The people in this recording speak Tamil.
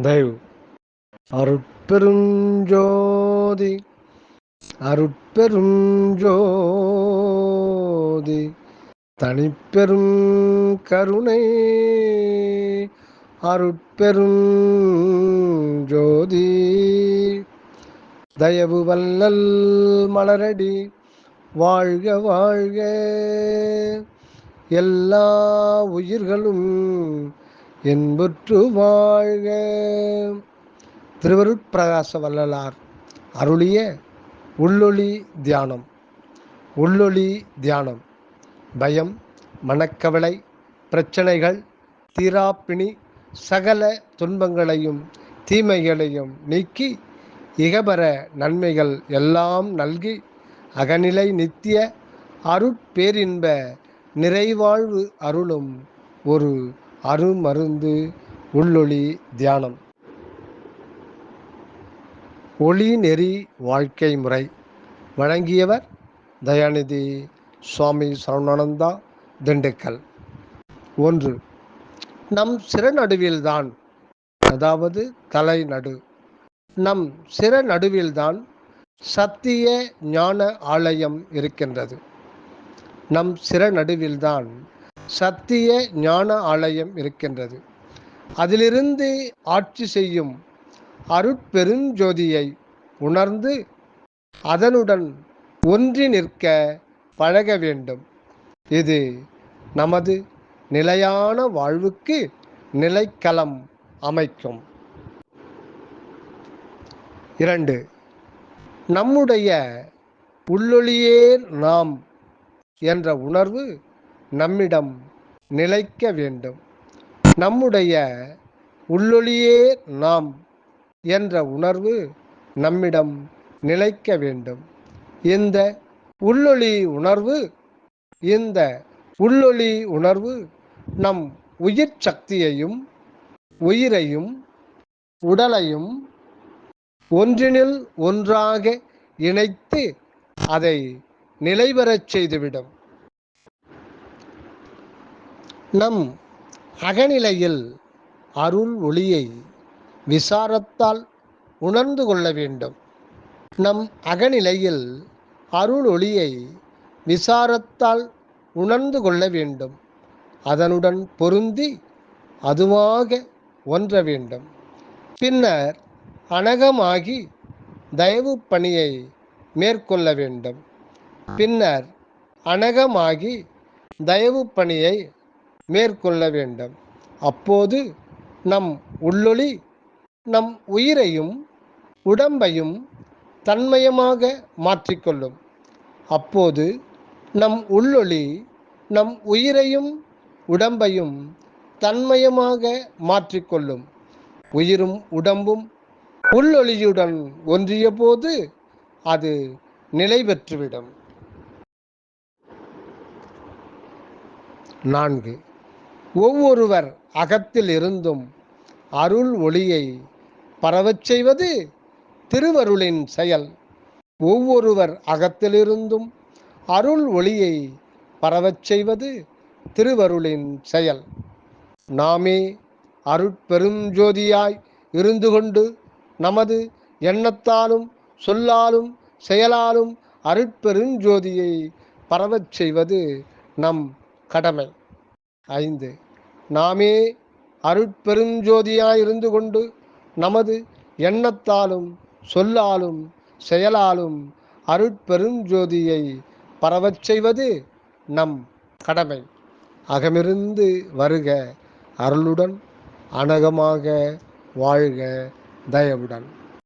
தயவு. அருட்பெருஞ்சோதி அருட்பெருஞ்சோதி தனிப்பெரும் கருணை அருட்பெரும் ஜோதி தயவு வல்லல் மலரடி வாழ்க வாழ்க. எல்லா உயிர்களும் என்புற்று வாழ்க. திருவருட்பிரகாச வள்ளலார் அருளிய உள்ளொளி தியானம். உள்ளொளி தியானம். பயம் மனக்கவலை பிரச்சனைகள் தீராப்பிணி சகல துன்பங்களையும் தீமைகளையும் நீக்கி இகபர நன்மைகள் எல்லாம் நல்கி அகநிலை நித்திய அருட்பேரின்ப நிறைவாழ்வு அருளும் ஒரு அருமருந்து உள்ளொளி தியானம். ஒளி நெறி வாழ்க்கை முறை. வழங்கியவர் தயாநிதி சுவாமி சரவணானந்தா திண்டுக்கல். ஒன்று நம் சிறநடுவில்தான் அதாவது தலை நடு நம் சிற நடுவில்தான் சத்திய ஞான ஆலயம் இருக்கின்றது. நம் சிற நடுவில்தான் சத்திய ஞான ஆலயம் இருக்கின்றது. அதிலிருந்து ஆட்சி செய்யும் அருட்பெருஞ்சோதியை உணர்ந்து அதனுடன் ஒன்றி நிற்க பழக வேண்டும். இது நமது நிலையான வாழ்வுக்கு நிலைக்களம் அமைக்கும். இரண்டு நம்முடைய உள்ளொளியே நாம் என்ற உணர்வு நம்மிடம் நிலைக்க வேண்டும். நம்முடைய உள்ளொளியே நாம் என்ற உணர்வு நம்மிடம் நிலைக்க வேண்டும். இந்த உள்ளொளி உணர்வு இந்த உள்ளொளி உணர்வு நம் உயிர் சக்தியையும் உயிரையும் உடலையும் ஒன்றினில் ஒன்றாக இணைத்து அதை நிலைபெறச் செய்துவிடும். நம் அகநிலையில் அருள் ஒளியை விசாரத்தால் உணர்ந்து கொள்ள வேண்டும். நம் அகநிலையில் அருள் ஒளியை விசாரத்தால் உணர்ந்து கொள்ள வேண்டும். அதனுடன் பொருந்தி அதுவாக ஒன்ற வேண்டும். பின்னர் அனகமாகி தயவு பணியை மேற்கொள்ள வேண்டும். பின்னர் அனகமாகி தயவு பணியை மேற்கொள்ள வேண்டும். அப்போது நம் உள்ளொளி நம் உயிரையும் உடம்பையும் தன்மயமாக மாற்றிக்கொள்ளும். அப்போது நம் உள்ளொளி நம் உயிரையும் உடம்பையும் தன்மயமாக மாற்றிக்கொள்ளும். உயிரும் உடம்பும் உள்ளொளியுடன் ஒன்றிய போது அது நிலை பெற்றுவிடும். நான்கு. ஒவ்வொருவர் அகத்தில் இருந்தும் அருள் ஒளியை பரவச் செய்வது திருவருளின் செயல். ஒவ்வொருவர் அகத்திலிருந்தும் அருள் ஒளியை பரவச் செய்வது திருவருளின் செயல். நாமே அருட்பெருஞ்சோதியாய் இருந்து கொண்டு நமது எண்ணத்தாலும் சொல்லாலும் செயலாலும் அருட்பெருஞ்சோதியை பரவச் செய்வது நம் கடமை. ஐந்து. நாமே அருட்பெருஞ்சோதியாய் இருந்து கொண்டு நமது எண்ணத்தாலும் சொல்லாலும் செயலாலும் அருட்பெருஞ்சோதியை பரவச் செய்வது நம் கடமை. அகமிருந்து வருக அருளுடன் அனகமாக வாழ்க தயவுடன்.